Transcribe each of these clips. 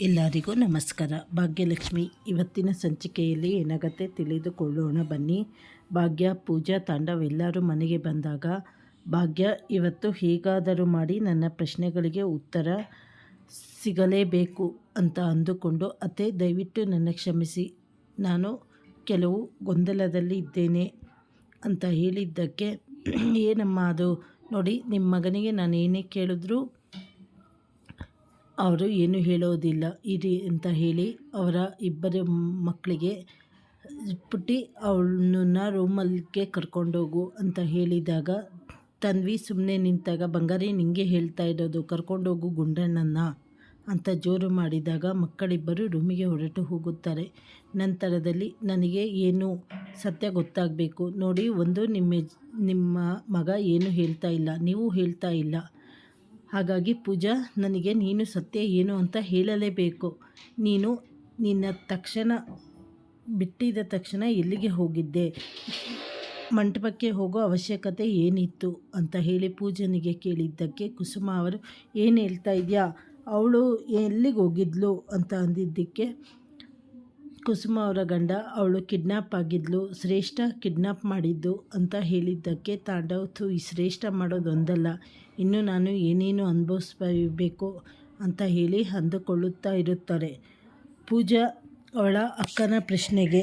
ಎಲ್ಲರಿಗೂ ನಮಸ್ಕಾರ. ಭಾಗ್ಯಲಕ್ಷ್ಮಿ, ಇವತ್ತಿನ ಸಂಚಿಕೆಯಲ್ಲಿ ಏನಾಗತ್ತೆ ತಿಳಿದುಕೊಳ್ಳೋಣ ಬನ್ನಿ. ಭಾಗ್ಯ, ಪೂಜಾ ತಾಂಡವೆಲ್ಲರೂ ಮನೆಗೆ ಬಂದಾಗ, ಭಾಗ್ಯ, ಇವತ್ತು ಹೇಗಾದರೂ ಮಾಡಿ ನನ್ನ ಪ್ರಶ್ನೆಗಳಿಗೆ ಉತ್ತರ ಸಿಗಲೇಬೇಕು ಅಂತ ಅಂದುಕೊಂಡು, ಅತ್ತೆ, ದಯವಿಟ್ಟು ನನ್ನ ಕ್ಷಮಿಸಿ. ನಾನು ಕೆಲವು ಗೊಂದಲದಲ್ಲಿ ಇದ್ದೇನೆ ಅಂತ ಹೇಳಿದ್ದಕ್ಕೆ ಏನಮ್ಮ ಅದು, ನೋಡಿ ನಿಮ್ಮ ಮಗನಿಗೆ ನಾನು ಏನೇ ಕೇಳಿದ್ರೂ ಅವರು ಏನು ಹೇಳೋದಿಲ್ಲ, ಇರಿ ಅಂತ ಹೇಳಿ ಅವರ ಇಬ್ಬರು ಮಕ್ಕಳಿಗೆ ಪುಟ್ಟಿ ಅವಳನ್ನ ರೂಮಲ್ಲಿಗೆ ಕರ್ಕೊಂಡೋಗು ಅಂತ ಹೇಳಿದಾಗ, ತನ್ವಿ ಸುಮ್ಮನೆ ನಿಂತಾಗ ಬಂಗಾರಿ ನಿಂಗೆ ಹೇಳ್ತಾ ಇರೋದು ಕರ್ಕೊಂಡೋಗು ಗುಂಡಣ್ಣನ ಅಂತ ಜೋರು ಮಾಡಿದಾಗ ಮಕ್ಕಳಿಬ್ಬರು ರೂಮಿಗೆ ಹೊರಟು ಹೋಗುತ್ತಾರೆ. ನಂತರದಲ್ಲಿ, ನನಗೆ ಏನು ಸತ್ಯ ಗೊತ್ತಾಗಬೇಕು, ನೋಡಿ ಒಂದು ನಿಮ್ಮ ನಿಮ್ಮ ಮಗ ಏನು ಹೇಳ್ತಾ ಇಲ್ಲ, ನೀವು ಹೇಳ್ತಾ ಇಲ್ಲ ಹಾಗಾಗಿ ಪೂಜಾ, ನನಗೆ ನೀನು ಸತ್ಯ ಏನು ಅಂತ ಹೇಳಲೇಬೇಕು. ನೀನು ನಿನ್ನ ತಕ್ಷಣ, ಬಿಟ್ಟಿದ ತಕ್ಷಣ ಎಲ್ಲಿಗೆ ಹೋಗಿದ್ದೆ? ಮಂಟಪಕ್ಕೆ ಹೋಗೋ ಅವಶ್ಯಕತೆ ಏನಿತ್ತು? ಅಂತ ಹೇಳಿ ಪೂಜನಿಗೆ ಕೇಳಿದ್ದಕ್ಕೆ ಕುಸುಮ ಅವರು, ಏನು ಹೇಳ್ತಾ ಇದೆಯಾ? ಅವಳು ಎಲ್ಲಿಗೆ ಹೋಗಿದ್ಲು? ಅಂತ ಅಂದಿದ್ದಕ್ಕೆ ಕುಸುಮ ಅವರ ಗಂಡ, ಅವಳು ಕಿಡ್ನ್ಯಾಪ್ ಆಗಿದ್ಲು, ಶ್ರೇಷ್ಠ ಕಿಡ್ನ್ಯಾಪ್ ಮಾಡಿದ್ದು ಅಂತ ಹೇಳಿದ್ದಕ್ಕೆ ತಾಂಡವ್ ಥು, ಈ ಶ್ರೇಷ್ಠ ಮಾಡೋದೊಂದಲ್ಲ ಇನ್ನು ನಾನು ಏನೇನು ಅನುಭವಿಸಬೇಕು ಅಂತ ಹೇಳಿ ಅಂದುಕೊಳ್ಳುತ್ತಾ ಇರುತ್ತಾರೆ. ಪೂಜಾ ಅವಳ ಅಕ್ಕನ ಪ್ರಶ್ನೆಗೆ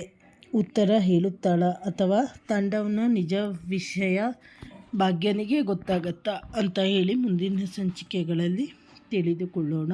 ಉತ್ತರ ಹೇಳುತ್ತಾಳ, ಅಥವಾ ತಾಂಡವ್ನ ನಿಜ ವಿಷಯ ಭಾಗ್ಯನಿಗೆ ಗೊತ್ತಾಗತ್ತಾ ಅಂತ ಹೇಳಿ ಮುಂದಿನ ಸಂಚಿಕೆಗಳಲ್ಲಿ ತಿಳಿದುಕೊಳ್ಳೋಣ.